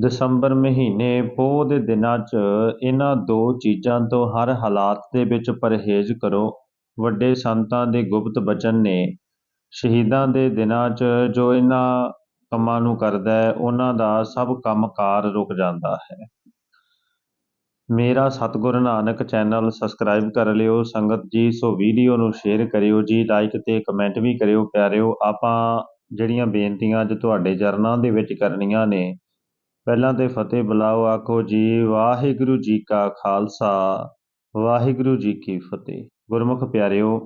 ਦਸੰਬਰ ਮਹੀਨੇ ਪੋਹ ਦੇ ਦਿਨਾਂ 'ਚ ਇਹਨਾਂ ਦੋ ਚੀਜ਼ਾਂ ਤੋਂ ਹਰ ਹਾਲਾਤ ਦੇ ਵਿੱਚ ਪਰਹੇਜ਼ ਕਰੋ। ਵੱਡੇ ਸੰਤਾਂ ਦੇ ਗੁਪਤ ਬਚਨ ਨੇ। ਸ਼ਹੀਦਾਂ ਦੇ ਦਿਨਾਂ 'ਚ ਜੋ ਇਹਨਾਂ ਕੰਮਾਂ ਨੂੰ ਕਰਦਾ ਹੈ, ਉਹਨਾਂ ਦਾ ਸਭ ਕੰਮਕਾਰ ਰੁਕ ਜਾਂਦਾ ਹੈ। ਮੇਰਾ ਸਤਿਗੁਰ ਨਾਨਕ ਚੈਨਲ ਸਬਸਕ੍ਰਾਈਬ ਕਰ ਲਿਓ, ਸੰਗਤ ਜੀ, ਸੋ ਵੀਡੀਓ ਨੂੰ ਸ਼ੇਅਰ ਕਰਿਓ, ਜੀ ਲਾਈਕ ਤੇ ਕਮੈਂਟ ਵੀ ਕਰਿਓ, ਪਿਆਰਿਓ। ਆਪਾਂ ਜਿਹੜੀਆਂ ਬੇਨਤੀਆਂ ਅੱਜ ਤੁਹਾਡੇ ਚਰਨਾਂ ਦੇ ਵਿੱਚ ਕਰਨੀਆਂ ਨੇ ਪਹਿਲਾਂ ਤੇ ਫਤਿਹ ਬੁਲਾਓ, ਆਖੋ ਜੀ, ਵਾਹਿਗੁਰੂ ਜੀ ਕਾ ਖਾਲਸਾ, ਵਾਹਿਗੁਰੂ ਜੀ ਕੀ ਫਤਿਹ। ਗੁਰਮੁਖ ਪਿਆਰਿਓ,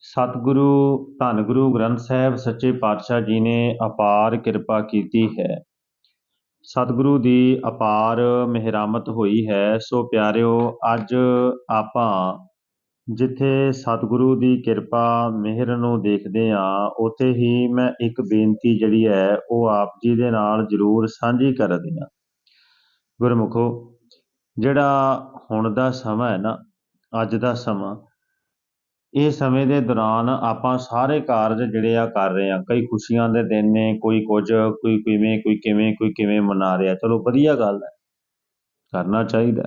ਸਤਿਗੁਰੂ ਧੰਨ ਗੁਰੂ ਗ੍ਰੰਥ ਸਾਹਿਬ, ਸੱਚੇ ਪਾਤਸ਼ਾਹ ਜੀ ਨੇ ਅਪਾਰ ਕਿਰਪਾ ਕੀਤੀ ਹੈ। ਸਤਿਗੁਰੂ ਦੀ ਅਪਾਰ ਮਿਹਰਾਮਤ ਹੋਈ ਹੈ। ਸੋ ਪਿਆਰਿਓ, ਅੱਜ ਆਪਾਂ ਜਿੱਥੇ ਸਤਿਗੁਰੂ ਦੀ ਕਿਰਪਾ ਮਿਹਰ ਨੂੰ ਦੇਖਦੇ ਹਾਂ, ਉੱਥੇ ਹੀ ਮੈਂ ਇੱਕ ਬੇਨਤੀ ਜਿਹੜੀ ਹੈ, ਉਹ ਆਪ ਜੀ ਦੇ ਨਾਲ ਜ਼ਰੂਰ ਸਾਂਝੀ ਕਰਦੀ ਹਾਂ ਗੁਰਮੁਖੋ, ਜਿਹੜਾ ਹੁਣ ਦਾ ਸਮਾਂ ਹੈ ਨਾ, ਅੱਜ ਦਾ ਸਮਾਂ, ਇਹ ਸਮੇਂ ਦੇ ਦੌਰਾਨ ਆਪਾਂ ਸਾਰੇ ਕਾਰਜ ਜਿਹੜੇ ਆ ਕਰ ਰਹੇ ਆ ਕਈ ਖੁਸ਼ੀਆਂ ਦੇ ਦਿਨ ਨੇ, ਕੋਈ ਕੁਝ, ਕੋਈ ਕਿਵੇਂ ਕੋਈ ਕਿਵੇਂ ਕੋਈ ਕਿਵੇਂ ਮਨਾ ਰਿਹਾ। ਚਲੋ ਵਧੀਆ ਗੱਲ ਹੈ। ਕਰਨਾ ਚਾਹੀਦਾ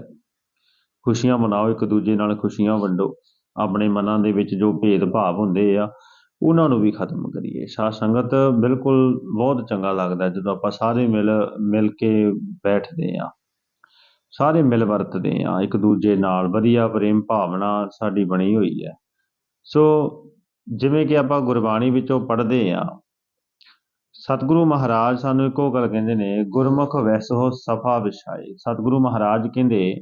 ਖੁਸ਼ੀਆਂ ਮਨਾਓ, ਇੱਕ ਦੂਜੇ ਨਾਲ ਖੁਸ਼ੀਆਂ ਵੰਡੋ। ਆਪਣੇ ਮਨਾਂ ਦੇ ਵਿੱਚ ਜੋ ਭੇਦ ਭਾਵ ਹੁੰਦੇ ਆ, ਉਹਨਾਂ ਨੂੰ ਵੀ ਖਤਮ ਕਰੀਏ। ਸਾਧ ਸੰਗਤ, ਬਿਲਕੁਲ ਬਹੁਤ ਚੰਗਾ ਲੱਗਦਾ ਜਦੋਂ ਆਪਾਂ ਸਾਰੇ ਮਿਲ ਮਿਲ ਕੇ ਬੈਠਦੇ ਆ ਸਾਰੇ ਮਿਲ ਵਰਤਦੇ ਆ ਇੱਕ ਦੂਜੇ ਨਾਲ। ਵਧੀਆ ਪ੍ਰੇਮ ਭਾਵਨਾ ਸਾਡੀ ਬਣੀ ਹੋਈ ਹੈ। ਸੋ ਜਿਵੇਂ ਕਿ ਆਪਾਂ ਗੁਰਬਾਣੀ ਵਿੱਚੋਂ ਪੜ੍ਹਦੇ ਆ ਸਤਿਗੁਰੂ ਮਹਾਰਾਜ ਸਾਨੂੰ ਇੱਕੋ ਗੱਲ ਕਹਿੰਦੇ ਨੇ, ਗੁਰਮੁਖ ਵੈਸੋ ਸਫਾ ਵਿਛਾਏ। ਸਤਿਗੁਰੂ ਮਹਾਰਾਜ ਕਹਿੰਦੇ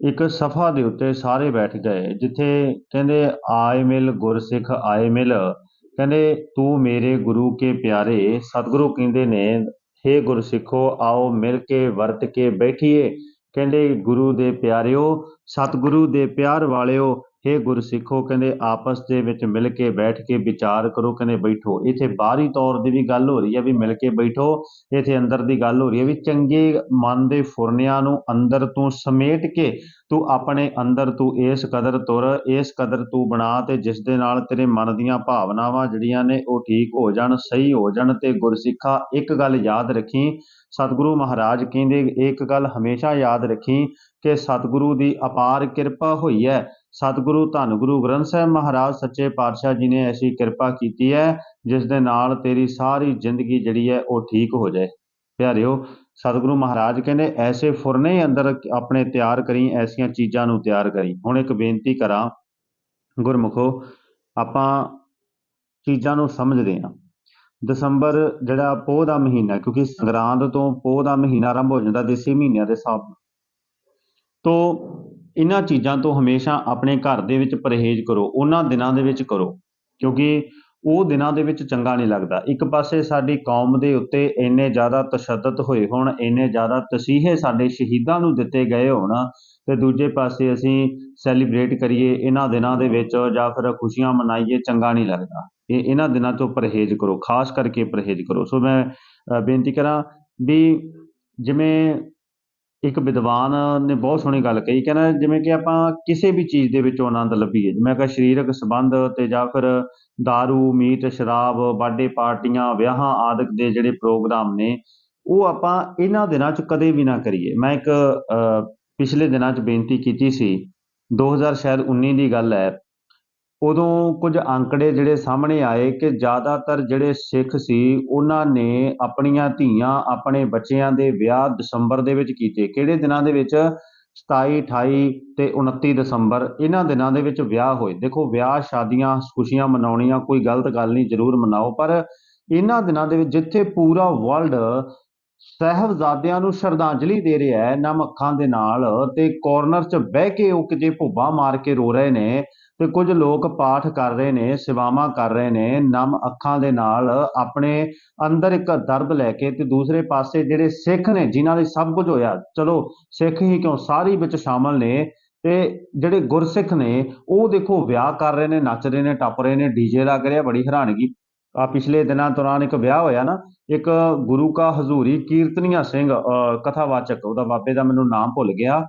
ਇੱਕ ਸਫਾ ਦੇ ਉੱਤੇ ਸਾਰੇ ਬੈਠ ਗਏ, ਜਿੱਥੇ ਕਹਿੰਦੇ, ਆਏ ਮਿਲ ਗੁਰਸਿੱਖ, ਆਏ ਮਿਲ। ਕਹਿੰਦੇ, ਤੂੰ ਮੇਰੇ ਗੁਰੂ ਕੇ ਪਿਆਰੇ। ਸਤਿਗੁਰੂ ਕਹਿੰਦੇ ਨੇ हे ਗੁਰਸਿੱਖੋ, ਆਓ ਮਿਲ ਕੇ ਵਰਤ ਕੇ ਬੈਠੀਏ। ਕਹਿੰਦੇ, ਗੁਰੂ ਦੇ ਪਿਆਰਿਓ, ਸਤਿਗੁਰੂ ਦੇ ਪਿਆਰ ਵਾਲਿਓ हे ਗੁਰਸਿੱਖੋ, ਕਹਿੰਦੇ ਆਪਸ ਦੇ ਵਿੱਚ ਮਿਲ ਕੇ ਬੈਠ ਕੇ ਵਿਚਾਰ ਕਰੋ, ਕਹਿੰਦੇ ਬੈਠੋ। ਇੱਥੇ ਬਾਹਰੀ ਤੌਰ ਦੀ ਵੀ ਗੱਲ ਹੋ ਰਹੀ ਹੈ ਵੀ ਮਿਲ ਕੇ ਬੈਠੋ। ਇੱਥੇ ਅੰਦਰ ਦੀ ਗੱਲ ਹੋ ਰਹੀ ਹੈ ਵੀ ਚੰਗੇ ਮਨ ਦੇ ਫੁਰਨਿਆਂ ਨੂੰ ਅੰਦਰ ਤੋਂ ਸਮੇਟ ਕੇ ਤੂੰ ਆਪਣੇ ਅੰਦਰ ਤੂੰ ਇਸ ਕਦਰ ਤੁਰ, ਇਸ ਕਦਰ ਤੂੰ ਬਣਾ ਤੇ ਜਿਸ ਦੇ ਨਾਲ ਤੇਰੇ ਮਨ ਦੀਆਂ ਭਾਵਨਾਵਾਂ ਜਿਹੜੀਆਂ ਨੇ ਉਹ ਠੀਕ ਹੋ ਜਾਣ, ਸਹੀ ਹੋ ਜਾਣ ਤੇ ਗੁਰਸਿੱਖਾ ਇੱਕ ਗੱਲ ਯਾਦ ਰੱਖੀ। ਸਤਿਗੁਰੂ ਮਹਾਰਾਜ ਕਹਿੰਦੇ ਇੱਕ ਗੱਲ ਹਮੇਸ਼ਾ ਯਾਦ ਰੱਖੀ ਕਿ ਸਤਿਗੁਰੂ ਦੀ ਅਪਾਰ ਕਿਰਪਾ ਹੋਈ ਹੈ। ਸਤਿਗੁਰੂ ਧੰਨ ਗੁਰੂ ਗ੍ਰੰਥ ਸਾਹਿਬ ਮਹਾਰਾਜ, ਸੱਚੇ ਪਾਤਸ਼ਾਹ ਜੀ ਨੇ ਐਸੀ ਕਿਰਪਾ ਕੀਤੀ ਹੈ, ਜਿਸ ਦੇ ਨਾਲ ਤੇਰੀ ਸਾਰੀ ਜ਼ਿੰਦਗੀ ਜਿਹੜੀ ਹੈ ਉਹ ਠੀਕ ਹੋ ਜਾਏ। ਪਿਆਰਿਓ, ਸਤਿਗੁਰੂ ਮਹਾਰਾਜ ਕਹਿੰਦੇ, ਐਸੇ ਫੁਰਨੇ ਅੰਦਰ ਆਪਣੇ ਤਿਆਰ ਕਰੀ, ਐਸੀਆਂ ਚੀਜ਼ਾਂ ਨੂੰ ਤਿਆਰ ਕਰੀ। ਹੁਣ ਇੱਕ ਬੇਨਤੀ ਕਰਾਂ, ਗੁਰਮੁਖੋ, ਆਪਾਂ ਚੀਜ਼ਾਂ ਨੂੰ ਸਮਝਦੇ ਹਾਂ। ਦਸੰਬਰ ਜਿਹੜਾ ਪੋਹ ਦਾ ਮਹੀਨਾ ਕਿਉਂਕਿ ਸੰਗਰਾਂਦ ਤੋਂ ਪੋਹ ਦਾ ਮਹੀਨਾ ਆਰੰਭ ਹੋ ਜਾਂਦਾ ਦੇਸੀ ਮਹੀਨਿਆਂ ਦੇ ਹਿਸਾਬ ਨਾਲ। ਤੋਂ ਇਹਨਾਂ ਚੀਜ਼ਾਂ ਤੋਂ ਹਮੇਸ਼ਾ ਆਪਣੇ ਘਰ ਦੇ ਵਿੱਚ ਪਰਹੇਜ਼ ਕਰੋ, ਉਹਨਾਂ ਦਿਨਾਂ ਦੇ ਵਿੱਚ ਕਰੋ, ਕਿਉਂਕਿ ਉਹ ਦਿਨਾਂ ਦੇ ਵਿੱਚ ਚੰਗਾ ਨਹੀਂ ਲੱਗਦਾ। ਇੱਕ ਪਾਸੇ ਸਾਡੀ ਕੌਮ ਦੇ ਉੱਤੇ ਇੰਨੇ ਜ਼ਿਆਦਾ ਤਸ਼ੱਦਦ ਹੋਏ ਹੋਣ, ਇੰਨੇ ਜ਼ਿਆਦਾ ਤਸੀਹੇ ਸਾਡੇ ਸ਼ਹੀਦਾਂ ਨੂੰ ਦਿੱਤੇ ਗਏ ਹੋਣ, ਤੇ ਦੂਜੇ ਪਾਸੇ ਅਸੀਂ ਸੈਲੀਬ੍ਰੇਟ ਕਰੀਏ ਇਹਨਾਂ ਦਿਨਾਂ ਦੇ ਵਿੱਚ ਜਾਂ ਫਿਰ ਖੁਸ਼ੀਆਂ ਮਨਾਈਏ, ਚੰਗਾ ਨਹੀਂ ਲੱਗਦਾ। ਇਹ ਇਹਨਾਂ ਦਿਨਾਂ ਤੋਂ ਪਰਹੇਜ਼ ਕਰੋ, ਖਾਸ ਕਰਕੇ ਪਰਹੇਜ਼ ਕਰੋ। ਸੋ ਮੈਂ ਬੇਨਤੀ ਕਰਾਂ ਵੀ ਜਿਵੇਂ ਇੱਕ ਵਿਦਵਾਨ ਨੇ ਬਹੁਤ ਸੋਹਣੀ ਗੱਲ ਕਹੀ, ਕਹਿੰਦਾ ਜਿਵੇਂ ਕਿ ਆਪਾਂ ਕਿਸੇ ਵੀ ਚੀਜ਼ ਦੇ ਵਿੱਚੋਂ ਆਨੰਦ ਲੱਭੀਏ। ਜਿਵੇਂ ਕਿ ਸਰੀਰਕ ਸੰਬੰਧ ਤੇ ਜਾਂ ਫਿਰ दारू, ਮੀਟ, ਸ਼ਰਾਬ ਬਰਥਡੇ ਪਾਰਟੀਆਂ, ਵਿਆਹਾਂ ਆਦਿਕ ਦੇ ਜਿਹੜੇ ਪ੍ਰੋਗਰਾਮ ਨੇ, ਉਹ ਆਪਾਂ ਇਹਨਾਂ ਦਿਨਾਂ 'ਚ ਕਦੇ ਵੀ ਨਾ ਕਰੀਏ। ਮੈਂ ਇੱਕ ਪਿਛਲੇ ਦਿਨਾਂ 'ਚ ਬੇਨਤੀ ਕੀਤੀ ਸੀ 2019 ਦੀ ਗੱਲ ਹੈ ਉਦੋਂ ਕੁਝ ਅੰਕੜੇ ਜਿਹੜੇ ਸਾਹਮਣੇ ਆਏ ਕਿ ਜ਼ਿਆਦਾਤਰ ਜਿਹੜੇ ਸਿੱਖ ਸੀ, ਉਹਨਾਂ ਨੇ ਆਪਣੀਆਂ ਧੀਆਂ ਆਪਣੇ ਬੱਚਿਆਂ ਦੇ ਵਿਆਹ ਦਸੰਬਰ ਦੇ ਵਿੱਚ ਕੀਤੇ। ਕਿਹੜੇ ਦਿਨਾਂ ਦੇ ਵਿੱਚ? ਸਤਾਈ, ਅਠਾਈ ਅਤੇ ਉਨੱਤੀ ਦਸੰਬਰ। ਇਹਨਾਂ ਦਿਨਾਂ ਦੇ ਵਿੱਚ ਵਿਆਹ ਹੋਏ। ਦੇਖੋ, ਵਿਆਹ, ਸ਼ਾਦੀਆਂ, ਖੁਸ਼ੀਆਂ ਮਨਾਉਣੀਆਂ ਕੋਈ ਗਲਤ ਗੱਲ ਨਹੀਂ, ਜ਼ਰੂਰ ਮਨਾਓ। ਪਰ ਇਹਨਾਂ ਦਿਨਾਂ ਦੇ ਵਿੱਚ ਜਿੱਥੇ ਪੂਰਾ ਵਰਲਡ ਸਹਿਬਜ਼ਾਦਿਆਂ ਨੂੰ ਸ਼ਰਧਾਂਜਲੀ ਦੇ ਰਿਹਾ ਹੈ, ਨਮ ਅੱਖਾਂ ਦੇ ਨਾਲ ਤੇ ਕਾਰਨਰ 'ਚ ਬਹਿ ਕੇ ਉਹ ਕਿਤੇ ਭੁੱਬਾ ਮਾਰ ਕੇ ਰੋ ਰਹੇ ਨੇ ਤੇ ਕੁਝ ਲੋਕ ਪਾਠ ਕਰ ਰਹੇ ਨੇ, ਸੇਵਾਵਾਂ ਕਰ ਰਹੇ ਨੇ, ਨਮ ਅੱਖਾਂ ਦੇ ਨਾਲ ਆਪਣੇ ਅੰਦਰ ਇੱਕ ਦਰਦ ਲੈ ਕੇ ਤੇ ਦੂਸਰੇ ਪਾਸੇ ਜਿਹੜੇ ਸਿੱਖ ਨੇ, ਜਿਨ੍ਹਾਂ ਦੇ ਸਭ ਕੁਝ ਹੋਇਆ, ਚਲੋ ਸਿੱਖ ਹੀ ਕਿਉਂ ਸਾਰੀ ਵਿੱਚ ਸ਼ਾਮਲ ਨੇ ਤੇ ਜਿਹੜੇ ਗੁਰਸਿੱਖ ਨੇ, ਉਹ ਦੇਖੋ ਵਿਆਹ ਕਰ ਰਹੇ ਨੇ, ਨੱਚ ਰਹੇ ਨੇ, ਟੱਪ ਰਹੇ ਨੇ, ਡੀਜੇ ਲੱਗ ਰਿਹਾ, ਬੜੀ ਹੈਰਾਨਗੀ। ਆ ਪਿਛਲੇ ਦਿਨਾਂ ਦੌਰਾਨ ਇੱਕ ਵਿਆਹ ਹੋਇਆ ਨਾ, ਇੱਕ ਗੁਰੂ ਕਾ ਹਜ਼ੂਰੀ ਕੀਰਤਨੀਆ ਸਿੰਘ ਕਥਾਵਾਚਕ, ਉਹਦਾ ਬਾਬੇ ਦਾ ਮੈਨੂੰ ਨਾਮ ਭੁੱਲ ਗਿਆ।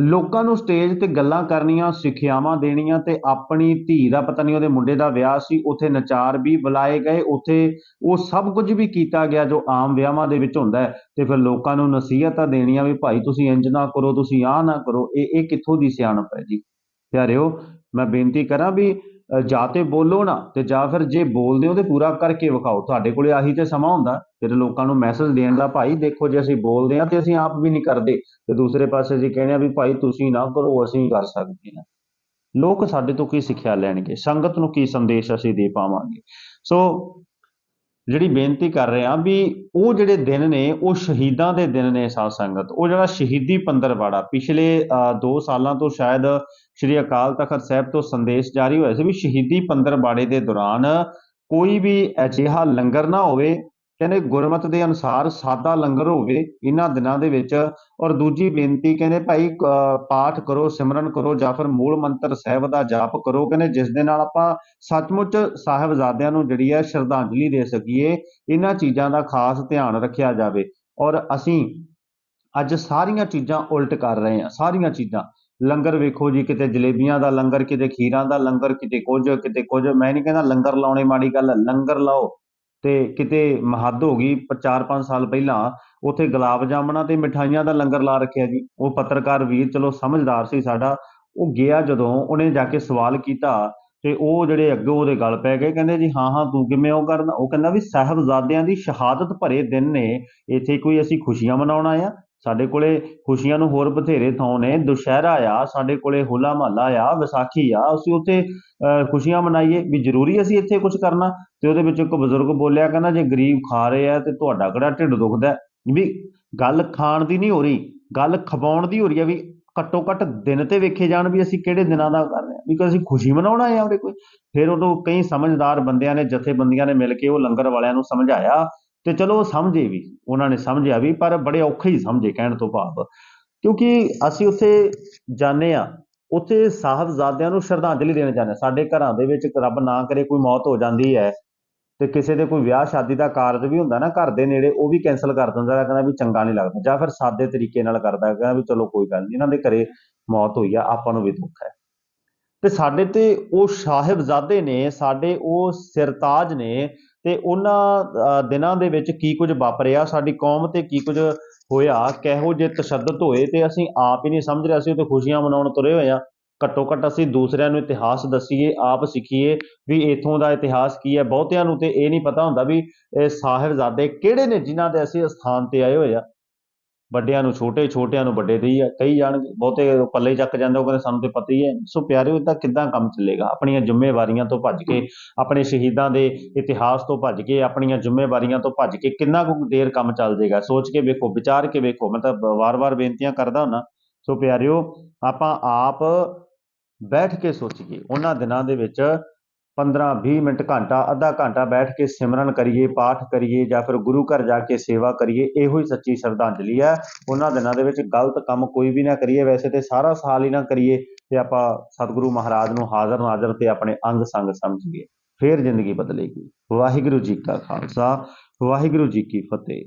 ਲੋਕਾਂ ਨੂੰ ਸਟੇਜ ਤੇ ਗੱਲਾਂ ਕਰਨੀਆਂ, ਸਿੱਖਿਆਵਾਂ ਦੇਣੀਆਂ ਤੇ ਆਪਣੀ ਧੀ ਦਾ ਪਤਾ ਨਹੀਂ ਉਹਦੇ ਮੁੰਡੇ ਦਾ ਵਿਆਹ ਸੀ, ਉੱਥੇ ਨਚਾਰ ਵੀ ਬੁਲਾਏ ਗਏ, ਉੱਥੇ ਉਹ ਸਭ ਕੁਝ ਵੀ ਕੀਤਾ ਗਿਆ ਜੋ ਆਮ ਵਿਆਹਾਂ ਦੇ ਵਿੱਚ ਹੁੰਦਾ ਹੈ। ਤੇ ਫਿਰ ਲੋਕਾਂ ਨੂੰ ਨਸੀਹਤਾਂ ਦੇਣੀਆਂ ਵੀ, ਭਾਈ ਤੁਸੀਂ ਇੰਜ ਨਾ ਕਰੋ, ਤੁਸੀਂ ਆਹ ਨਾ ਕਰੋ। ਇਹ ਇਹ ਕਿੱਥੋਂ ਦੀ ਸਿਆਣਪ ਹੈ ਜੀ? ਪਿਆਰਿਓ, ਮੈਂ ਬੇਨਤੀ ਕਰਾਂ ਵੀ ਜਾਂ ਤੇ ਬੋਲੋ ਨਾ ਤੇ ਜਾਂ ਫਿਰ ਜੇ ਬੋਲਦੇ ਹੋ ਤੇ ਪੂਰਾ ਕਰਕੇ ਵਿਖਾਓ। ਤੁਹਾਡੇ ਕੋਲੇ ਆਹੀ ਤੇ ਸਮਾਂ ਹੁੰਦਾ ਫਿਰ ਲੋਕਾਂ ਨੂੰ ਮੈਸੇਜ ਦੇਣ ਦਾ ਭਾਈ, ਦੇਖੋ ਜੇ ਅਸੀਂ ਬੋਲਦੇ ਆ ਤੇ ਅਸੀਂ ਆਪ ਵੀ ਨਹੀਂ ਕਰਦੇ। ਤੇ ਦੂਸਰੇ ਪਾਸੇ ਅਸੀਂ ਕਹਿੰਦੇ ਆ ਵੀ ਭਾਈ ਤੁਸੀਂ ਨਾ ਕਰੋ, ਅਸੀਂ ਕਰ ਸਕਦੇ ਹਾਂ ਲੋਕ ਸਾਡੇ ਤੋਂ ਕੀ ਸਿੱਖਿਆ ਲੈਣਗੇ? ਸੰਗਤ ਨੂੰ ਕੀ ਸੰਦੇਸ਼ ਅਸੀਂ ਦੇ ਪਾਵਾਂਗੇ? ਸੋ ਜਿਹੜੀ ਬੇਨਤੀ ਕਰ ਰਹੇ ਆ ਵੀ ਉਹ ਜਿਹੜੇ ਦਿਨ ਨੇ, ਉਹ ਸ਼ਹੀਦਾਂ ਦੇ ਦਿਨ ਨੇ ਸਾਧ ਸੰਗਤ। ਉਹ ਜਿਹੜਾ ਸ਼ਹੀਦੀ ਪੰਦਰਵਾੜਾ, ਪਿਛਲੇ 2 ਸਾਲਾਂ ਤੋਂ ਸ਼ਾਇਦ ਸ਼੍ਰੀ ਅਕਾਲ ਤਖਤ ਸਾਹਿਬ ਤੋਂ ਸੰਦੇਸ਼ ਜਾਰੀ ਹੋਇਆ ਸੀ ਵੀ ਸ਼ਹੀਦੀ ਪੰਦਰਵਾੜੇ ਦੇ ਦੌਰਾਨ ਕੋਈ ਵੀ ਅਜਿਹਾ ਲੰਗਰ ਨਾ ਹੋਵੇ, ਕਹਿੰਦੇ ਗੁਰਮਤ ਦੇ ਅਨੁਸਾਰ ਸਾਦਾ ਲੰਗਰ ਹੋਵੇ ਇਹਨਾਂ ਦਿਨਾਂ ਦੇ ਵਿੱਚ ਔਰ ਦੂਜੀ ਬੇਨਤੀ ਕਹਿੰਦੇ ਭਾਈ ਪਾਠ ਕਰੋ, ਸਿਮਰਨ ਕਰੋ ਜਾਂ ਫਿਰ ਮੂਲ ਮੰਤਰ ਸਾਹਿਬ ਦਾ ਜਾਪ ਕਰੋ, ਕਹਿੰਦੇ ਜਿਸ ਦੇ ਨਾਲ ਆਪਾਂ ਸੱਚਮੁੱਚ ਸਾਹਿਬਜ਼ਾਦਿਆਂ ਨੂੰ ਜਿਹੜੀ ਹੈ ਸ਼ਰਧਾਂਜਲੀ ਦੇ ਸਕੀਏ, ਇਹਨਾਂ ਚੀਜ਼ਾਂ ਦਾ ਖਾਸ ਧਿਆਨ ਰੱਖਿਆ ਜਾਵੇ ਔਰ ਅਸੀਂ ਅੱਜ ਸਾਰੀਆਂ ਚੀਜ਼ਾਂ ਉਲਟ ਕਰ ਰਹੇ ਹਾਂ, ਸਾਰੀਆਂ ਚੀਜ਼ਾਂ। ਲੰਗਰ ਵੇਖੋ ਜੀ, ਕਿਤੇ ਜਲੇਬੀਆਂ ਦਾ ਲੰਗਰ, ਕਿਤੇ ਖੀਰਾਂ ਦਾ ਲੰਗਰ, ਕਿਤੇ ਕੁਝ ਕਿਤੇ ਕੁਝ। ਮੈਂ ਨਹੀਂ ਕਹਿੰਦਾ ਲੰਗਰ ਲਾਉਣੇ ਮਾੜੀ ਗੱਲ, ਲੰਗਰ ਲਾਓ। ਤੇ ਕਿਤੇ ਮਹੱਦ ਹੋ ਗਈ 4-5 ਸਾਲ ਪਹਿਲਾਂ ਉੱਥੇ ਗੁਲਾਬ ਜਾਮਣਾ ਤੇ ਮਿਠਾਈਆਂ ਦਾ ਲੰਗਰ ਲਾ ਰੱਖਿਆ ਜੀ। ਉਹ ਪੱਤਰਕਾਰ ਵੀਰ, ਚਲੋ ਸਮਝਦਾਰ ਸੀ ਸਾਡਾ, ਉਹ ਗਿਆ ਜਦੋਂ ਉਹਨੇ ਜਾ ਕੇ ਸਵਾਲ ਕੀਤਾ ਤੇ ਉਹ ਜਿਹੜੇ ਅੱਗੇ ਉਹਦੇ ਗੱਲ ਪੈ ਗਏ, ਕਹਿੰਦੇ ਜੀ, ਹਾਂ ਹਾਂ, ਤੂੰ ਕਿਵੇਂ ਉਹ ਕਰਨਾ? ਉਹ ਕਹਿੰਦਾ ਵੀ ਸਾਹਿਬਜ਼ਾਦਿਆਂ ਦੀ ਸ਼ਹਾਦਤ ਭਰੇ ਦਿਨ ਨੇ, ਇੱਥੇ ਕੋਈ ਅਸੀਂ ਖੁਸ਼ੀਆਂ ਮਨਾਉਣਾ ਆ ਸਾਡੇ ਕੋਲੇ ਖੁਸ਼ੀਆਂ ਨੂੰ ਹੋਰ ਬਥੇਰੇ ਥਾਂ ਨੇ ਦੁਸ਼ਹਿਰਾ ਆ ਸਾਡੇ ਕੋਲੇ ਹੋਲਾ ਮਹੱਲਾ ਆ ਵਿਸਾਖੀ ਆ ਅਸੀਂ ਉੱਥੇ ਅਹ, ਖੁਸ਼ੀਆਂ ਮਨਾਈਏ। ਵੀ ਜ਼ਰੂਰੀ ਅਸੀਂ ਇੱਥੇ ਕੁਝ ਕਰਨਾ। ਤੇ ਉਹਦੇ ਵਿੱਚ ਇੱਕ ਬਜ਼ੁਰਗ ਬੋਲਿਆ ਕਹਿੰਦਾ ਜੇ ਗਰੀਬ ਖਾ ਰਹੇ ਆ ਤੇ ਤੁਹਾਡਾ ਕਿਹੜਾ ਢਿੱਡ ਦੁਖਦਾ ਵੀ ਗੱਲ ਖਾਣ ਦੀ ਨਹੀਂ ਹੋ ਰਹੀ ਗੱਲ ਖਵਾਉਣ ਦੀ ਹੋ ਰਹੀ ਆ ਵੀ ਘੱਟੋ ਘੱਟ ਦਿਨ ਤੇ ਵੇਖੇ ਜਾਣ ਵੀ ਅਸੀਂ ਕਿਹੜੇ ਦਿਨਾਂ ਦਾ ਕਰ ਰਹੇ ਹਾਂ। ਵੀ ਅਸੀਂ ਖੁਸ਼ੀ ਮਨਾਉਣਾ ਆਏ ਆ ਉਰੇ ਕੋਈ। ਫਿਰ ਉਦੋਂ ਕਈ ਸਮਝਦਾਰ ਬੰਦਿਆਂ ਨੇ ਜਥੇਬੰਦੀਆਂ ਨੇ ਮਿਲ ਕੇ ਉਹ ਲੰਗਰ ਵਾਲਿਆਂ ਨੂੰ ਸਮਝਾਇਆ ਤੇ ਚਲੋ ਉਹ ਸਮਝੇ ਵੀ, ਉਹਨਾਂ ਨੇ ਸਮਝਿਆ ਵੀ, ਪਰ ਬੜੇ ਔਖੇ ਹੀ ਸਮਝੇ ਕਹਿਣ ਤੋਂ ਭਾਵ। ਕਿਉਂਕਿ ਅਸੀਂ ਉੱਥੇ ਜਾਂਦੇ ਆ ਉੱਥੇ ਸਾਹਿਬਜ਼ਾਦਿਆਂ ਨੂੰ ਸ਼ਰਧਾਂਜਲੀ ਦੇਣ ਜਾਂਦੇ ਹਾਂ। ਸਾਡੇ ਘਰਾਂ ਦੇ ਵਿੱਚ ਰੱਬ ਨਾ ਕਰੇ ਕੋਈ ਮੌਤ ਹੋ ਜਾਂਦੀ ਹੈ ਤੇ ਕਿਸੇ ਦੇ ਕੋਈ ਵਿਆਹ ਸ਼ਾਦੀ ਦਾ ਕਾਰਜ ਵੀ ਹੁੰਦਾ ਨਾ, ਘਰ ਦੇ ਨੇੜੇ ਉਹ ਵੀ ਕੈਨਸਲ ਕਰ ਦਿੰਦਾ ਕਹਿੰਦਾ ਵੀ ਚੰਗਾ ਨਹੀਂ ਲੱਗਦਾ। ਜਾਂ ਫਿਰ ਸਾਦੇ ਤਰੀਕੇ ਨਾਲ ਕਰਦਾ ਕਹਿੰਦਾ ਵੀ ਚਲੋ ਕੋਈ ਗੱਲ ਨਹੀਂ, ਇਹਨਾਂ ਦੇ ਘਰੇ ਮੌਤ ਹੋਈ ਆ, ਆਪਾਂ ਨੂੰ ਵੀ ਦੁੱਖ ਹੈ। ਤੇ ਸਾਡੇ ਤੇ ਉਹ ਸਾਹਿਬਜ਼ਾਦੇ ਨੇ, ਸਾਡੇ ਉਹ ਸਿਰਤਾਜ ਨੇ ਤੇ ਉਹਨਾਂ ਦਿਨਾਂ ਦੇ ਵਿੱਚ ਕੀ ਕੁਝ ਵਾਪਰਿਆ, ਸਾਡੀ ਕੌਮ ਤੇ ਕੀ ਕੁਝ ਹੋਇਆ, ਕਿਹੋ ਜਿਹੇ ਤਸ਼ੱਦਦ ਹੋਏ ਤੇ ਅਸੀਂ ਆਪ ਹੀ ਨਹੀਂ ਸਮਝ ਰਹੇ ਅਸੀਂ ਤੇ ਖੁਸ਼ੀਆਂ ਮਨਾਉਣ ਤੁਰੇ ਹੋਏ ਆ। ਘੱਟੋ ਘੱਟ ਅਸੀਂ ਦੂਸਰਿਆਂ ਨੂੰ ਇਤਿਹਾਸ ਦੱਸੀਏ, ਆਪ ਸਿੱਖੀਏ ਵੀ ਇਥੋਂ ਦਾ ਇਤਿਹਾਸ ਕੀ ਹੈ। ਬਹੁਤਿਆਂ ਨੂੰ ਤੇ ਇਹ ਨਹੀਂ ਪਤਾ ਹੁੰਦਾ ਵੀ ਇਹ ਸਾਹਿਬਜ਼ਾਦੇ ਕਿਹੜੇ ਨੇ ਜਿਨ੍ਹਾਂ ਦੇ ਅਸੀਂ ਸਥਾਨ ਤੇ ਆਏ ਹੋਏ ਆ। ਵੱਡਿਆਂ ਨੂੰ, ਛੋਟੇ, ਛੋਟਿਆਂ ਨੂੰ ਵੱਡੇ ਦੇਈ ਆ ਕਈ ਜਾਣ, ਬਹੁਤੇ ਪੱਲੇ ਚੱਕ ਜਾਂਦੇ ਉਹ ਕਹਿੰਦੇ ਸਾਨੂੰ ਤੇ ਪਤਾ ਹੀ ਹੈ। ਸੋ ਪਿਆਰਿਓ ਇਦਾਂ ਕਿੱਦਾਂ ਕੰਮ ਚੱਲੇਗਾ? ਆਪਣੀਆਂ ਜ਼ਿੰਮੇਵਾਰੀਆਂ ਤੋਂ ਭੱਜ ਕੇ, ਆਪਣੇ ਸ਼ਹੀਦਾਂ ਦੇ ਇਤਿਹਾਸ ਤੋਂ ਭੱਜ ਕੇ, ਆਪਣੀਆਂ ਜ਼ਿੰਮੇਵਾਰੀਆਂ ਤੋਂ ਭੱਜ ਕੇ ਕਿੰਨਾ ਕੁ ਦੇਰ ਕੰਮ ਚੱਲ ਜਾਏਗਾ? ਸੋਚ ਕੇ ਵੇਖੋ, ਵਿਚਾਰ ਕੇ ਵੇਖੋ। ਮੈਂ ਤਾਂ ਵਾਰ-ਵਾਰ ਬੇਨਤੀਆਂ ਕਰਦਾ ਹੁੰਨਾ। ਸੋ ਪਿਆਰਿਓ, ਆਪਾਂ ਆਪ ਬੈਠ ਕੇ ਸੋਚੀਏ। ਉਹਨਾਂ ਦਿਨਾਂ ਦੇ ਵਿੱਚ 15-20 ਮਿੰਟ ਘੰਟਾ, ਅੱਧਾ ਘੰਟਾ ਬੈਠ ਕੇ ਸਿਮਰਨ ਕਰੀਏ, ਪਾਠ ਕਰੀਏ ਜਾਂ ਫਿਰ ਗੁਰੂ ਘਰ ਜਾ ਕੇ ਸੇਵਾ ਕਰੀਏ, ਇਹੋ ਹੀ ਸੱਚੀ ਸ਼ਰਧਾਂਜਲੀ ਹੈ। ਉਹਨਾਂ ਦਿਨਾਂ ਦੇ ਵਿੱਚ ਗਲਤ ਕੰਮ ਕੋਈ ਵੀ ਨਾ ਕਰੀਏ। ਵੈਸੇ ਤੇ ਸਾਰਾ ਸਾਲ ਹੀ ਨਾ ਕਰੀਏ ਤੇ ਆਪਾਂ ਸਤਿਗੁਰੂ ਮਹਾਰਾਜ ਨੂੰ ਹਾਜ਼ਰ ਨਾਜ਼ਰ ਤੇ ਆਪਣੇ ਅੰਗ ਸੰਗ ਸਮਝੀਏ। ਫੇਰ ਜ਼ਿੰਦਗੀ ਬਦਲੇਗੀ। ਵਾਹਿਗੁਰੂ ਜੀ ਕਾ ਖਾਲਸਾ, ਵਾਹਿਗੁਰੂ ਜੀ ਕੀ ਫਤਿਹ।